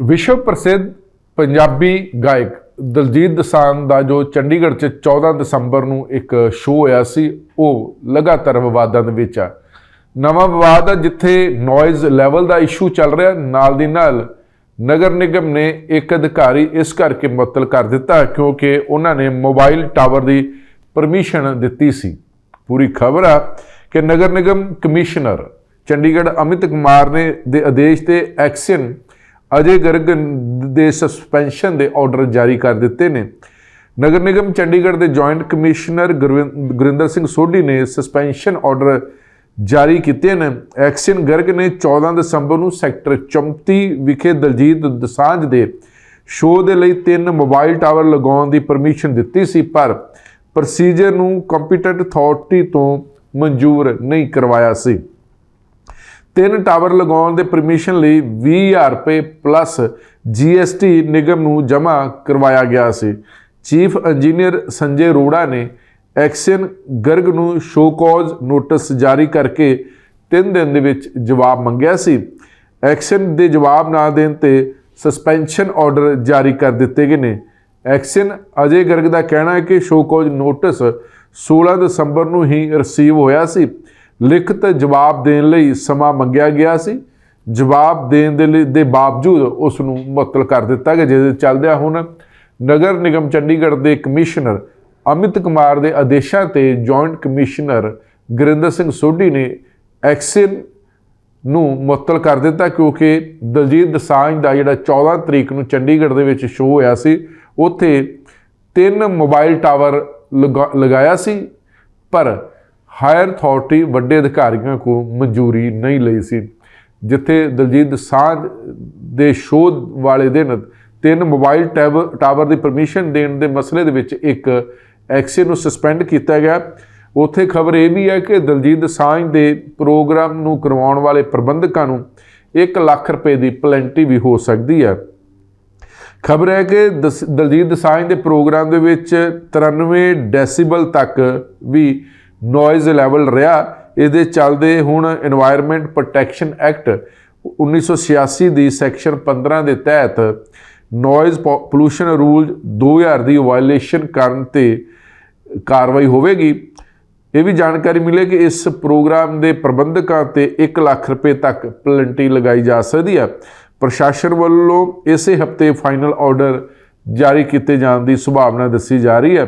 ਵਿਸ਼ਵ ਪ੍ਰਸਿੱਧ ਪੰਜਾਬੀ ਗਾਇਕ ਦਲਜੀਤ ਦਸਾਨ ਦਾ ਜੋ ਚੰਡੀਗੜ੍ਹ 'ਚ 14 ਦਸੰਬਰ ਨੂੰ ਇੱਕ ਸ਼ੋਅ ਹੋਇਆ ਸੀ, ਉਹ ਲਗਾਤਾਰ ਵਿਵਾਦਾਂ ਦੇ ਵਿੱਚ ਆ। ਨਵਾਂ ਵਿਵਾਦ ਆ ਜਿੱਥੇ ਨੋਇਜ਼ ਲੈਵਲ ਦਾ ਇਸ਼ੂ ਚੱਲ ਰਿਹਾ, ਨਾਲ ਦੀ ਨਾਲ ਨਗਰ ਨਿਗਮ ਨੇ ਇੱਕ ਅਧਿਕਾਰੀ ਇਸ ਕਰਕੇ ਮੁਅੱਤਲ ਕਰ ਦਿੱਤਾ ਕਿਉਂਕਿ ਉਹਨਾਂ ਨੇ ਮੋਬਾਈਲ ਟਾਵਰ ਦੀ ਪਰਮਿਸ਼ਨ ਦਿੱਤੀ ਸੀ। ਪੂਰੀ ਖਬਰ ਆ ਕਿ ਨਗਰ ਨਿਗਮ ਕਮਿਸ਼ਨਰ ਚੰਡੀਗੜ੍ਹ ਅਮਿਤ ਕੁਮਾਰ ਨੇ ਦੇ ਆਦੇਸ਼ ਤੇ ਐਕਸ਼ਨ ਅਜੇ ਗਰਗ ਦੇ ਸਸਪੈਂਸ਼ਨ ਦੇ ਆਰਡਰ ਜਾਰੀ ਕਰ ਦਿੱਤੇ ਨੇ। ਨਗਰ ਨਿਗਮ ਚੰਡੀਗੜ੍ਹ ਦੇ ਜੁਆਇੰਟ ਕਮਿਸ਼ਨਰ ਗੁਰਵਿੰ- ਗੁਰਿੰਦਰ ਸਿੰਘ ਸੋਢੀ ਨੇ ਸਸਪੈਂਸ਼ਨ ਆਰਡਰ ਜਾਰੀ ਕੀਤੇ ਨੇ। ਐਕਸ਼ਨ ਗਰਗ ਨੇ 14 ਦਸੰਬਰ ਨੂੰ ਸੈਕਟਰ 34 ਵਿਖੇ ਦਲਜੀਤ ਦਸਾਂਝ ਦੇ ਸ਼ੋਅ ਦੇ ਲਈ ਤਿੰਨ ਮੋਬਾਈਲ ਟਾਵਰ ਲਗਾਉਣ ਦੀ ਪਰਮਿਸ਼ਨ ਦਿੱਤੀ ਸੀ, ਪਰ ਪ੍ਰੋਸੀਜਰ ਨੂੰ ਕੰਪੀਟੈਂਟ ਅਥਾਰਟੀ ਤੋਂ ਮਨਜ਼ੂਰ ਨਹੀਂ ਕਰਵਾਇਆ ਸੀ। ਤਿੰਨ ਟਾਵਰ ਲਗਾਉਣ ਦੇ ਪਰਮਿਸ਼ਨ ਲਈ 20000 ਰੁਪਏ ਪਲੱਸ ਜੀਐਸਟੀ ਨਿਗਮ ਨੂੰ ਜਮ੍ਹਾਂ ਕਰਵਾਇਆ ਗਿਆ ਸੀ। ਚੀਫ ਇੰਜੀਨੀਅਰ ਸੰਜੇ ਰੋੜਾ ਨੇ ਐਕਸ਼ਨ ਗਰਗ ਨੂੰ ਸ਼ੋ ਕਾਜ਼ ਨੋਟਿਸ ਜਾਰੀ ਕਰਕੇ 3 ਦਿਨ ਦੇ ਵਿੱਚ ਜਵਾਬ ਮੰਗਿਆ ਸੀ। ਐਕਸ਼ਨ ਦੇ ਜਵਾਬ ਨਾ ਦੇਣ ਤੇ ਸਸਪੈਂਸ਼ਨ ਆਰਡਰ ਜਾਰੀ ਕਰ ਦਿੱਤੇ ਗਏ ਨੇ। ਐਕਸ਼ਨ ਅਜੇ ਗਰਗ ਦਾ ਕਹਿਣਾ ਹੈ ਕਿ ਸ਼ੋ ਕਾਜ਼ ਨੋਟਿਸ 16 ਦਸੰਬਰ ਨੂੰ ਹੀ ਰਿਸੀਵ ਹੋਇਆ ਸੀ। ਲਿਖਤ ਜਵਾਬ ਦੇਣ ਲਈ ਸਮਾਂ ਮੰਗਿਆ ਗਿਆ ਸੀ। ਜਵਾਬ ਦੇਣ ਦੇ ਲਈ ਦੇ ਬਾਵਜੂਦ ਉਸ ਨੂੰ ਮੁਅੱਤਲ ਕਰ ਦਿੱਤਾ ਗਿਆ, ਜਿਹਦੇ ਚੱਲਦਿਆਂ ਹੁਣ ਨਗਰ ਨਿਗਮ ਚੰਡੀਗੜ੍ਹ ਦੇ ਕਮਿਸ਼ਨਰ ਅਮਿਤ ਕੁਮਾਰ ਦੇ ਆਦੇਸ਼ਾਂ ਤੇ ਜੁਆਇੰਟ ਕਮਿਸ਼ਨਰ ਗੁਰਿੰਦਰ ਸਿੰਘ ਸੋਢੀ ਨੇ ਐਕਸ਼ਨ ਨੂੰ ਮੁਅੱਤਲ ਕਰ ਦਿੱਤਾ ਕਿਉਂਕਿ ਦਲਜੀਤ ਦਸਾਂਝ ਦਾ ਜਿਹੜਾ 14 ਤਰੀਕ ਨੂੰ ਚੰਡੀਗੜ੍ਹ ਦੇ ਵਿੱਚ ਸ਼ੋਅ ਹੋਇਆ ਸੀ, ਉੱਥੇ ਤਿੰਨ ਮੋਬਾਈਲ ਟਾਵਰ ਲਗਾ- ਲਗਾਇਆ ਸੀ। ਪਰ ਹਾਇਰ ਅਥਾਰਟੀ ਵੱਡੇ ਅਧਿਕਾਰੀਆਂ ਕੋ ਮਨਜ਼ੂਰੀ ਨਹੀਂ ਲਈ ਸੀ, ਜਿੱਥੇ ਦਲਜੀਤ ਸਾਂਝ ਦੇ ਸ਼ੋਅ ਵਾਲੇ ਦਿਨ ਤਿੰਨ ਮੋਬਾਈਲ ਟਾਵਰ ਟਾਵਰ ਦੀ ਪਰਮਿਸ਼ਨ ਦੇਣ ਦੇ ਮਸਲੇ ਦੇ ਵਿੱਚ ਇੱਕ ਐਕਸ਼ਨ ਨੂੰ ਸਸਪੈਂਡ ਕੀਤਾ ਗਿਆ। ਉੱਥੇ ਖਬਰ ਇਹ ਵੀ ਹੈ ਕਿ ਦਲਜੀਤ ਸਾਂਝ ਦੇ ਪ੍ਰੋਗਰਾਮ ਨੂੰ ਕਰਵਾਉਣ ਵਾਲੇ ਪ੍ਰਬੰਧਕਾਂ ਨੂੰ 1 ਲੱਖ ਰੁਪਏ ਦੀ ਪਲੈਂਟੀ ਵੀ ਹੋ ਸਕਦੀ ਹੈ। ਖਬਰ ਹੈ ਕਿ ਦਸ- ਦਲਜੀਤ ਸਾਂਝ ਦੇ ਪ੍ਰੋਗਰਾਮ ਦੇ ਵਿੱਚ 93 ਡੈਸੀਬਲ ਤੱਕ ਵੀ ਨੋਇਜ਼ ਲੈਵਲ ਰਿਹਾ। ਇਸ ਦੇ ਚੱਲਦੇ ਹੁਣ এনवायरमेंट ਪ੍ਰੋਟੈਕਸ਼ਨ ਐਕਟ 1986 ਦੀ ਸੈਕਸ਼ਨ 15 ਦੇ ਤਹਿਤ ਨੋਇਜ਼ ਪੋਲੂਸ਼ਨ ਰੂਲ 2000 ਦੀ ਵਾਇਲੇਸ਼ਨ ਕਰਨ ਤੇ ਕਾਰਵਾਈ ਹੋਵੇਗੀ। ਇਹ ਵੀ ਜਾਣਕਾਰੀ ਮਿਲੇ ਕਿ ਇਸ ਪ੍ਰੋਗਰਾਮ ਦੇ ਪ੍ਰਬੰਧਕਾਂ ਤੇ 1 ਲੱਖ ਰੁਪਏ ਤੱਕ ਪਲੰਟੀ ਲਗਾਈ ਜਾ ਸਕਦੀ ਹੈ। ਪ੍ਰਸ਼ਾਸਨ ਵੱਲੋਂ ਇਸੇ ਹਫ਼ਤੇ ਫਾਈਨਲ ਆਰਡਰ ਜਾਰੀ ਕੀਤੇ ਜਾਣ ਦੀ ਸੰਭਾਵਨਾ ਦੱਸੀ ਜਾ ਰਹੀ ਹੈ।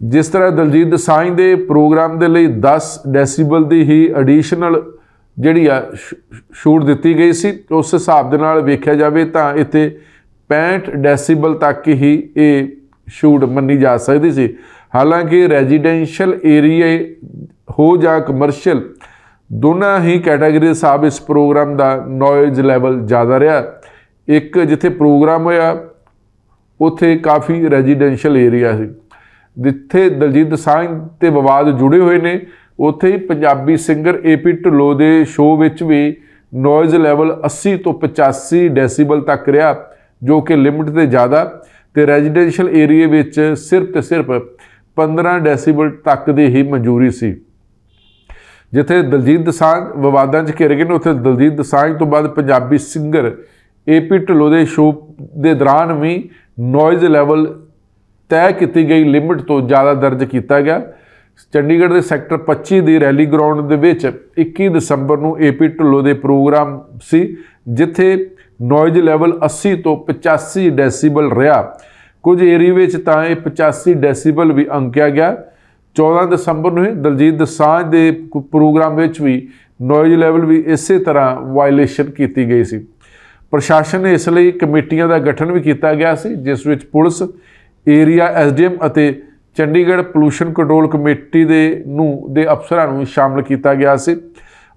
ਜਿਸ ਤਰ੍ਹਾਂ ਦਲਜੀਤ ਦਸਾਂਝ ਦੇ ਪ੍ਰੋਗਰਾਮ ਦੇ ਲਈ 10 ਡੈਸੀਬਲ ਦੀ ਹੀ ਐਡੀਸ਼ਨਲ ਜਿਹੜੀ ਆ ਛੂਟ ਦਿੱਤੀ ਗਈ ਸੀ, ਉਸ ਹਿਸਾਬ ਦੇ ਨਾਲ ਵੇਖਿਆ ਜਾਵੇ ਤਾਂ ਇੱਥੇ 65 ਡੈਸੀਬਲ ਤੱਕ ਹੀ ਇਹ ਛੂਟ ਮੰਨੀ ਜਾ ਸਕਦੀ ਸੀ। ਹਾਲਾਂਕਿ ਰੈਜ਼ੀਡੈਂਸ਼ੀਅਲ ਏਰੀਆ ਹੋ ਜਾਂ ਕਮਰਸ਼ੀਅਲ ਦੋਨਾਂ ਹੀ ਕੈਟਾਗਰੀ ਦੇ ਹਿਸਾਬ ਇਸ ਪ੍ਰੋਗਰਾਮ ਦਾ ਨੋਇਜ਼ ਲੈਵਲ ਜ਼ਿਆਦਾ ਰਿਹਾ। ਇੱਕ ਜਿੱਥੇ ਪ੍ਰੋਗਰਾਮ ਹੋਇਆ, ਉੱਥੇ ਕਾਫੀ ਰੈਜ਼ੀਡੈਂਸ਼ੀਅਲ ਏਰੀਆ ਸੀ। ਜਿੱਥੇ ਦਲਜੀਤ ਦਸਾਂਝ ਤੇ ਵਿਵਾਦ ਜੁੜੇ ਹੋਏ ਨੇ, ਉੱਥੇ ਹੀ ਪੰਜਾਬੀ ਸਿੰਗਰ ਏਪੀ ਢਿੱਲੋਂ ਦੇ ਸ਼ੋਅ ਵਿੱਚ ਵੀ ਨੋਇਜ਼ ਲੈਵਲ 80 ਤੋਂ 85 ਡੈਸੀਬਲ ਤੱਕ ਰਿਹਾ, ਜੋ ਕਿ ਲਿਮਿਟ ਤੇ ਜ਼ਿਆਦਾ ਤੇ ਰੈਜ਼ੀਡੈਂਸ਼ੀਅਲ ਏਰੀਆ ਵਿੱਚ ਸਿਰਫ ਤੇ ਸਿਰਫ 15 ਡੈਸੀਬਲ ਤੱਕ ਦੀ ਹੀ ਮਨਜ਼ੂਰੀ ਸੀ। ਜਿੱਥੇ ਦਲਜੀਤ ਦਸਾਂਝ ਵਿਵਾਦਾਂ 'ਚ ਘਿਰ ਗਏ ਨੇ, ਉੱਥੇ ਦਲਜੀਤ ਦਸਾਂਝ ਤੋਂ ਬਾਅਦ ਪੰਜਾਬੀ ਸਿੰਗਰ ਏਪੀ ਢਿੱਲੋਂ ਦੇ ਸ਼ੋਅ ਦੇ ਦੌਰਾਨ ਵੀ ਨੋਇਜ਼ ਲੈਵਲ ਤੈਅ ਕੀਤੀ ਗਈ ਲਿਮਿਟ ਤੋਂ ਜ਼ਿਆਦਾ ਦਰਜ ਕੀਤਾ ਗਿਆ। ਚੰਡੀਗੜ੍ਹ ਦੇ ਸੈਕਟਰ 25 ਦੀ ਰੈਲੀ ਗਰਾਊਂਡ ਦੇ ਵਿੱਚ 21 ਦਸੰਬਰ ਨੂੰ ਏਪੀ ਢਿੱਲੋਂ ਦੇ ਪ੍ਰੋਗਰਾਮ ਸੀ, ਜਿੱਥੇ ਨੋਇਜ਼ ਲੈਵਲ 80 ਤੋਂ 85 ਡੈਸੀਬਲ ਰਿਹਾ। ਕੁਝ ਏਰੀਆ ਵਿੱਚ ਤਾਂ ਇਹ 85 ਡੈਸੀਬਲ ਵੀ ਅੰਕਿਆ ਗਿਆ। 14 ਦਸੰਬਰ ਨੂੰ ਹੀ ਦਲਜੀਤ ਦਸਾਂਝ ਦੇ ਪ੍ਰੋਗਰਾਮ ਵਿੱਚ ਵੀ ਨੋਇਜ਼ ਲੈਵਲ ਵੀ ਇਸੇ ਤਰ੍ਹਾਂ ਵਾਇਲੇਸ਼ਨ ਕੀਤੀ ਗਈ ਸੀ। ਪ੍ਰਸ਼ਾਸਨ ਨੇ ਇਸ ਲਈ ਕਮੇਟੀਆਂ ਦਾ ਗਠਨ ਵੀ ਕੀਤਾ ਗਿਆ ਸੀ, ਜਿਸ ਵਿੱਚ ਪੁਲਿਸ ਏਰੀਆ ਐਸਡੀਐਮ ਅਤੇ ਚੰਡੀਗੜ੍ਹ ਪੋਲੂਸ਼ਨ ਕੰਟਰੋਲ ਕਮੇਟੀ ਦੇ ਨੂੰ, ਦੇ ਅਫਸਰਾਂ ਨੂੰ ਸ਼ਾਮਲ ਕੀਤਾ ਗਿਆ ਸੀ।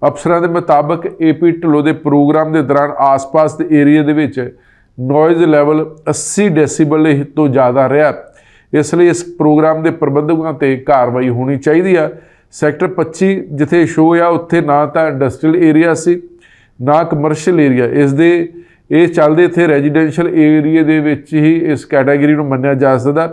ਅਫਸਰਾਂ ਦੇ ਮੁਤਾਬਕ ਏਪੀ ਢਿੱਲੋਂ ਦੇ ਪ੍ਰੋਗਰਾਮ ਦੇ ਦੌਰਾਨ ਆਸ-ਪਾਸ ਦੇ ਏਰੀਆ ਦੇ ਵਿੱਚ ਨੋਇਜ਼ ਲੈਵਲ 80 ਡੈਸੀਬਲ ਤੋਂ ਜ਼ਿਆਦਾ ਰਿਹਾ। ਇਸ ਲਈ ਇਸ ਪ੍ਰੋਗਰਾਮ ਦੇ ਪ੍ਰਬੰਧਕਾਂ ਤੇ ਕਾਰਵਾਈ ਹੋਣੀ ਚਾਹੀਦੀ ਆ। ਸੈਕਟਰ 25 ਜਿੱਥੇ ਸ਼ੋਅ ਆ, ਉੱਥੇ ਨਾ ਤਾਂ ਇੰਡਸਟਰੀਅਲ ਏਰੀਆ ਸੀ, ਨਾ ਕਮਰਸ਼ੀਅਲ ਏਰੀਆ ਇਸ ਦੇ ਇਸ ਚੱਲਦੇ ਇੱਥੇ ਰੈਜ਼ੀਡੈਂਸ਼ੀਅਲ ਏਰੀਆ ਦੇ ਵਿੱਚ ਹੀ ਇਸ ਕੈਟਾਗਰੀ ਨੂੰ ਮੰਨਿਆ ਜਾ ਸਕਦਾ,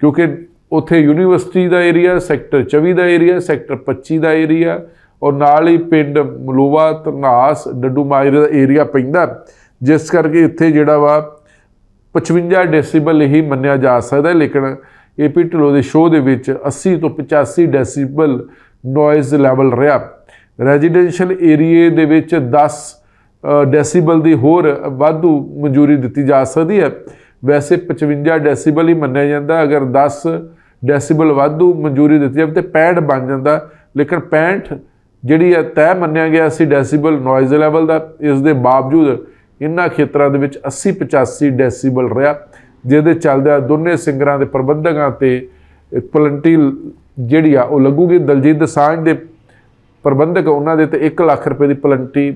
ਕਿਉਂਕਿ ਉੱਥੇ ਯੂਨੀਵਰਸਿਟੀ ਦਾ ਏਰੀਆ ਸੈਕਟਰ 24 ਦਾ ਏਰੀਆ ਸੈਕਟਰ 25 ਦਾ ਏਰੀਆ ਔਰ ਨਾਲ ਹੀ ਪਿੰਡ ਮਲੋਵਾ ਧਨਾਸ ਡੱਡੂ ਮਾਜਰੇ ਦਾ ਏਰੀਆ ਪੈਂਦਾ, ਜਿਸ ਕਰਕੇ ਇੱਥੇ ਜਿਹੜਾ ਵਾ 55 ਡੈਸੀਬਲ ਹੀ ਮੰਨਿਆ ਜਾ ਸਕਦਾ ਹੈ ਲੇਕਿਨ ਏਪੀ ਢਿੱਲੋਂ ਦੇ ਸ਼ੋਅ ਦੇ ਵਿੱਚ 80 ਤੋਂ 85 ਡੈਸੀਬਲ ਨੋਇਜ਼ ਲੈਵਲ ਰਿਹਾ। ਰੈਜ਼ੀਡੈਂਸ਼ੀਅਲ ਏਰੀਏ ਦੇ ਵਿੱਚ 10 ਡੈਸੀਬਲ ਦੀ ਹੋਰ ਵਾਧੂ ਮਨਜ਼ੂਰੀ ਦਿੱਤੀ ਜਾ ਸਕਦੀ ਹੈ। ਵੈਸੇ 55 ਡੈਸੀਬਲ ਹੀ ਮੰਨਿਆ ਜਾਂਦਾ ਅਗਰ 10 ਡੈਸੀਬਲ ਵਾਧੂ ਮਨਜ਼ੂਰੀ ਦਿੱਤੀ ਜਾਵੇ ਤੇ 65 ਬਣ ਜਾਂਦਾ ਲੇਕਿਨ 65 ਜਿਹੜੀ ਹੈ ਤੈਅ ਮੰਨਿਆ ਗਿਆ ਸੀ ਡੈਸੀਬਲ ਨੋਇਜ਼ ਲੈਵਲ ਦਾ। ਇਸ ਦੇ ਬਾਵਜੂਦ ਇਹਨਾਂ ਖੇਤਰਾਂ ਦੇ ਵਿੱਚ 80 85 ਡੈਸੀਬਲ ਰਿਹਾ, ਜਿਹਦੇ ਚੱਲਦਿਆਂ ਦੋਨੇ ਸਿੰਗਰਾਂ ਦੇ ਪ੍ਰਬੰਧਕਾਂ ਤੇ ਪਲੰਟੀ ਜਿਹੜੀ ਆ, ਉਹ ਲੱਗੂਗੀ। ਦਲਜੀਤ ਦਸਾਂਝ ਦੇ ਪ੍ਰਬੰਧਕ, ਉਹਨਾਂ ਦੇ ਤੇ 1 ਲੱਖ ਰੁਪਏ ਦੀ ਪਲੰਟੀ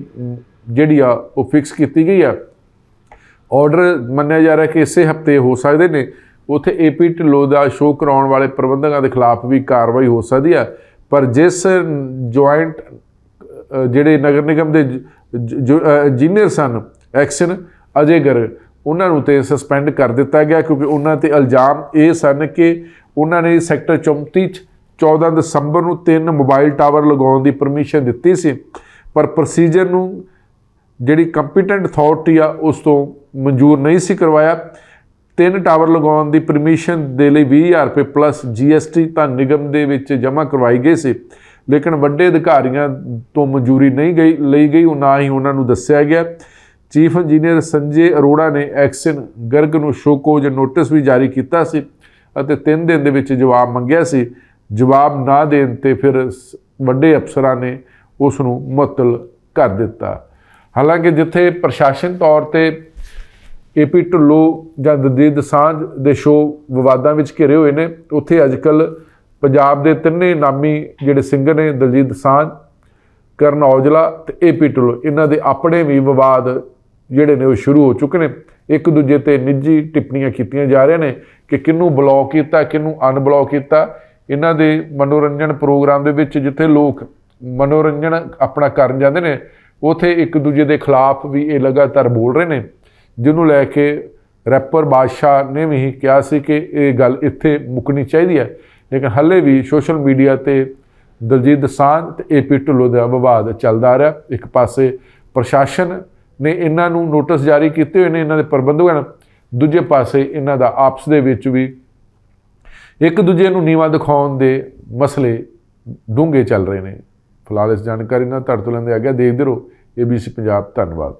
ਜਿਹੜੀ ਆ ਉਹ ਫਿਕਸ ਕੀਤੀ ਗਈ ਆ। ਆਰਡਰ ਮੰਨਿਆ ਜਾ ਰਿਹਾ ਕਿ ਇਸੇ ਹਫ਼ਤੇ ਹੋ ਸਕਦੇ ਨੇ। ਉਥੇ ਏਪੀ ਢਿੱਲੋਂ ਦਾ ਸ਼ੋਅ ਕਰਾਉਣ ਵਾਲੇ ਪ੍ਰਬੰਧਕਾਂ ਦੇ ਖਿਲਾਫ ਵੀ ਕਾਰਵਾਈ ਹੋ ਸਕਦੀ ਆ। ਪਰ ਜਿਸ ਜੁਆਇੰਟ ਜਿਹੜੇ ਨਗਰ ਨਿਗਮ ਦੇ ਇੰਜੀਨੀਅਰ ਸਨ ਐਕਸ਼ਨ ਅਜੇ ਗਰਗ ਉਹਨਾਂ ਨੂੰ ਤੇ ਸਸਪੈਂਡ ਕਰ ਦਿੱਤਾ ਗਿਆ ਕਿਉਂਕਿ ਉਹਨਾਂ ਤੇ ਇਲਜ਼ਾਮ ਇਹ ਸਨ ਕਿ ਉਹਨਾਂ ਨੇ ਸੈਕਟਰ 34 ਚ 14 ਦਸੰਬਰ ਨੂੰ ਤਿੰਨ ਮੋਬਾਈਲ ਟਾਵਰ ਲਗਾਉਣ ਦੀ ਪਰਮਿਸ਼ਨ ਦਿੱਤੀ ਸੀ। ਪਰ ਪ੍ਰੋਸੀਜਰ ਨੂੰ ਜਿਹੜੀ ਕੰਪੀਟੈਂਟ ਅਥਾਰਟੀ ਆ, ਉਸ ਤੋਂ ਮਨਜ਼ੂਰ ਨਹੀਂ ਸੀ ਕਰਵਾਇਆ। ਤਿੰਨ ਟਾਵਰ ਲਗਾਉਣ ਦੀ ਪਰਮਿਸ਼ਨ ਦੇ ਲਈ 20000 ਰੁਪਏ ਪਲੱਸ ਜੀਐਸਟੀ ਤਾਂ ਨਿਗਮ ਦੇ ਵਿੱਚ ਜਮ੍ਹਾਂ ਕਰਵਾਈ ਗਈ ਸੀ। ਲੇਕਿਨ ਵੱਡੇ ਅਧਿਕਾਰੀਆਂ ਤੋਂ ਮਨਜ਼ੂਰੀ ਨਹੀਂ ਗਈ, ਲਈ ਗਈ, ਉਹ ਨਾ ਹੀ ਉਹਨਾਂ ਨੂੰ ਦੱਸਿਆ ਗਿਆ। ਚੀਫ ਇੰਜੀਨੀਅਰ ਸੰਜੇ ਅਰੋੜਾ ਨੇ ਐਕਸ਼ਨ ਗਰਗ ਨੂੰ ਸ਼ੋਕੋਜ ਨੋਟਿਸ ਵੀ ਜਾਰੀ ਕੀਤਾ ਸੀ ਅਤੇ 3 ਦਿਨ ਦੇ ਵਿੱਚ ਜਵਾਬ ਮੰਗਿਆ ਸੀ। ਜਵਾਬ ਨਾ ਦੇਣ ਤੇ ਫਿਰ ਸ- ਵੱਡੇ ਅਫਸਰਾਂ ਨੇ ਉਸ ਨੂੰ ਮੁਅੱਤਲ ਕਰ ਦਿੱਤਾ। ਹਾਲਾਂਕਿ ਜਿੱਥੇ ਪ੍ਰਸ਼ਾਸਨ ਤੌਰ ਤੇ ਏਪੀ ਢੁੱਲੋ ਜਾਂ ਦਲਜੀਤ ਸਾਂਝ ਦੇ ਸ਼ੋਅ ਵਿਵਾਦਾਂ ਵਿੱਚ ਘਿਰੇ ਹੋਏ ਨੇ, ਉੱਥੇ ਅੱਜਕੱਲ ਪੰਜਾਬ ਦੇ ਤਿੰਨੇ ਨਾਮੀ ਜਿਹੜੇ ਸਿੰਗਰ ਨੇ, ਦਲਜੀਤ ਸਾਂਝ ਕਰਨ ਔਜਲਾ ਤੇ ਏਪੀ ਢਿੱਲੋਂ, ਇਹਨਾਂ ਦੇ ਆਪਣੇ ਵੀ ਵਿਵਾਦ ਜਿਹੜੇ ਨੇ ਉਹ ਸ਼ੁਰੂ ਹੋ ਚੁੱਕੇ ਨੇ। ਇੱਕ ਦੂਜੇ ਤੇ ਨਿੱਜੀ ਟਿੱਪਣੀਆਂ ਕੀਤੀਆਂ ਜਾ ਰਹੀਆਂ ਨੇ ਕਿ ਕਿਹਨੂੰ ਬਲੌਕ ਕੀਤਾ, ਕਿਹਨੂੰ ਅਨਬਲੌਕ ਕੀਤਾ। ਇਹਨਾਂ ਦੇ ਮਨੋਰੰਜਨ ਪ੍ਰੋਗਰਾਮ ਦੇ ਵਿੱਚ ਜਿੱਥੇ ਲੋਕ ਮਨੋਰੰਜਨ ਆਪਣਾ ਕਰਨ ਜਾਂਦੇ ਨੇ ਉਥੇ ਇੱਕ ਦੂਜੇ ਦੇ ਖਿਲਾਫ ਵੀ ਇਹ ਲਗਾਤਾਰ ਬੋਲ ਰਹੇ ਨੇ, ਜਿਹਨੂੰ ਲੈ ਕੇ ਰੈਪਰ ਬਾਦਸ਼ਾਹ ਨੇ ਵੀ ਕਿਹਾ ਸੀ ਕਿ ਇਹ ਗੱਲ ਇੱਥੇ ਮੁੱਕਣੀ ਚਾਹੀਦੀ ਹੈ। ਲੇਕਿਨ ਹੱਲੇ ਵੀ ਸੋਸ਼ਲ ਮੀਡੀਆ ਤੇ ਦਲਜੀਤ ਦਸਾਂਝ ਤੇ ਏਪੀ ਢਿੱਲੋਂ ਦਾ ਵਿਵਾਦ ਚੱਲਦਾ ਰਿਹਾ। ਇੱਕ ਪਾਸੇ ਪ੍ਰਸ਼ਾਸਨ ਨੇ ਇਹਨਾਂ ਨੂੰ ਨੋਟਿਸ ਜਾਰੀ ਕੀਤੇ ਹੋਏ ਨੇ, ਇਹਨਾਂ ਦੇ ਪ੍ਰਬੰਧਕਾਂ ਨੇ ਦੂਜੇ ਪਾਸੇ ਇਹਨਾਂ ਦਾ ਆਪਸ ਦੇ ਵਿੱਚ ਵੀ ਇੱਕ ਦੂਜੇ ਨੂੰ ਨੀਵਾ ਦਿਖਾਉਣ ਦੇ ਮਸਲੇ ਡੂੰਘੇ ਚੱਲ ਰਹੇ ਨੇ। ਫਿਲਹਾਲ ਇਸ ਜਾਣਕਾਰੀ ਨਾਲ ਤੁਹਾਡੇ ਤੋਂ ਲੈਂਦੇ ਆ ਗਿਆ ਦੇਖਦੇ ਰਹੋ ABC ਪੰਜਾਬ ਧੰਨਵਾਦ।